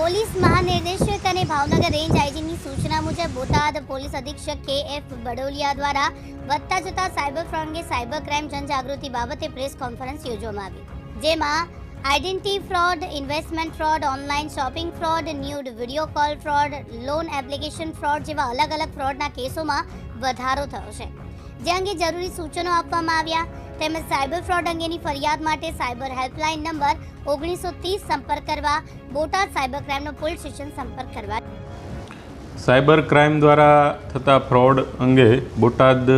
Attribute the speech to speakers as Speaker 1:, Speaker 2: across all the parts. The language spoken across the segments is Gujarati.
Speaker 1: પોલીસ મહાનિર્દેશક અને ભાવનગર રેન્જ આઈજીની સૂચના મુજબ બોટાદ પોલીસ અધિક્ષક કે એફ બડોલિયા દ્વારા વધતા જતા સાયબર ફ્રોડ સાયબર ક્રાઇમ જનજાગૃતિ બાબતે પ્રેસ કોન્ફરન્સ યોજવામાં આવી. જેમાં identity fraud, investment fraud, online shopping fraud, nude video call fraud, loan application fraud જેવા અલગ અલગ ફ્રોડના કેસોમાં વધારો થયો છે. જે અંગે જરૂરી સૂચનો આપવામાં આવ્યા. તેમજ સાયબર ફ્રોડ અંગેની ફરિયાદ માટે સાયબર હેલ્પલાઇન નંબર ઓગણીસો ત્રીસ સંપર્ક કરવા, બોટાદ સાયબર ક્રાઇમનો પોલીસ સ્ટેશન સંપર્ક કરવા.
Speaker 2: સાયબર ક્રાઇમ દ્વારા થતા ફ્રોડ અંગે બોટાદ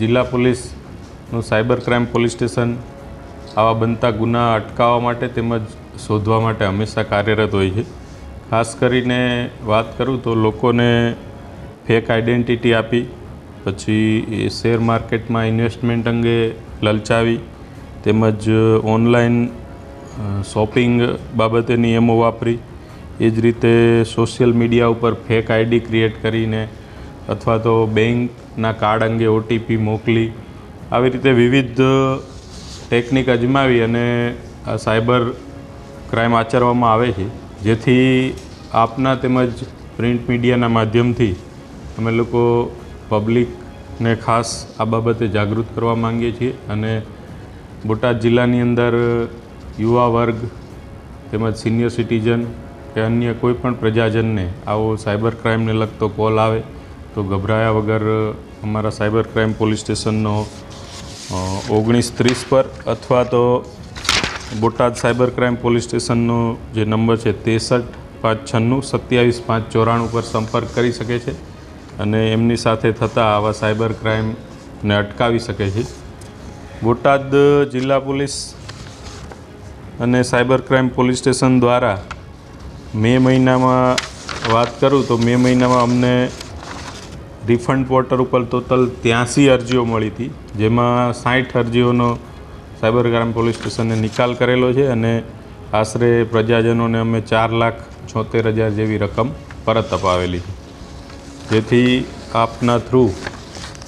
Speaker 2: જિલ્લા પોલીસનું સાયબર ક્રાઇમ પોલીસ સ્ટેશન આવા બનતા ગુના અટકાવવા માટે તેમજ શોધવા માટે હંમેશા કાર્યરત હોય છે. ખાસ કરીને વાત કરું તો લોકોને ફેક આઈડેન્ટિટી આપી પછી શેર માર્કેટમાં ઇન્વેસ્ટમેન્ટ અંગે લલચાવી, તેમજ ઓનલાઈન શોપિંગ બાબતે નિયમો વાપરી, એ જ રીતે સોશિયલ મીડિયા ઉપર ફેક આઈડી ક્રિએટ કરીને અથવા તો બેંકના કાર્ડ અંગે ઓટીપી મોકલી, આવી રીતે વિવિધ ટેકનિક અજમાવી અને આ સાયબર ક્રાઇમ આચરવામાં આવે છે. જેથી આપના તેમજ પ્રિન્ટ મીડિયાના માધ્યમથી અમે લોકો પબ્લિકને ખાસ આ બાબતે જાગૃત કરવા માંગીએ છીએ અને બોટાદ જિલ્લાની અંદર યુવા વર્ગ તેમજ સિનિયર સિટીઝન કે અન્ય કોઈ પણ પ્રજાજનને આવો સાયબર ક્રાઇમને લગતો કોલ આવે તો ગભરાયા વગર અમારા સાયબર ક્રાઇમ પોલીસ સ્ટેશનનો ઓગણીસ ત્રીસ પર અથવા તો બોટાદ સાયબર ક્રાઇમ પોલીસ સ્ટેશનનો જે નંબર છે, ત્રેસઠ પાંચ છન્નું સત્યાવીસ પાંચ ચોરાણું પર સંપર્ક કરી શકે છે. અને એમની સાથે થતા આવા સાયબર ક્રાઇમને અટકાવી શકે છે. બોટાદ જિલ્લા પોલીસ અને સાયબર ક્રાઇમ પોલીસ સ્ટેશન દ્વારા મે મહિનામાં વાત કરું તો મે મહિનામાં અમને રિફંડ પોર્ટલ ઉપર ટોટલ ત્યાંસી અરજીઓ મળી હતી, જેમાં સાઠ અરજીઓનો સાયબર ક્રાઇમ પોલીસ સ્ટેશને નિકાલ કરેલો છે અને આશરે પ્રજાજનોને અમે ચાર લાખ છોતેર હજાર જેવી રકમ પરત અપાવેલી છે. જેથી આપના થ્રુ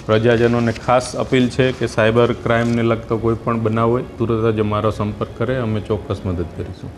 Speaker 2: પ્રજાજનોને ખાસ અપીલ છે કે સાયબર ક્રાઇમને લગતો કોઈ પણ બનાવ હોય, તુરત જ અમારો સંપર્ક કરે, અમે ચોક્કસ મદદ કરીશું.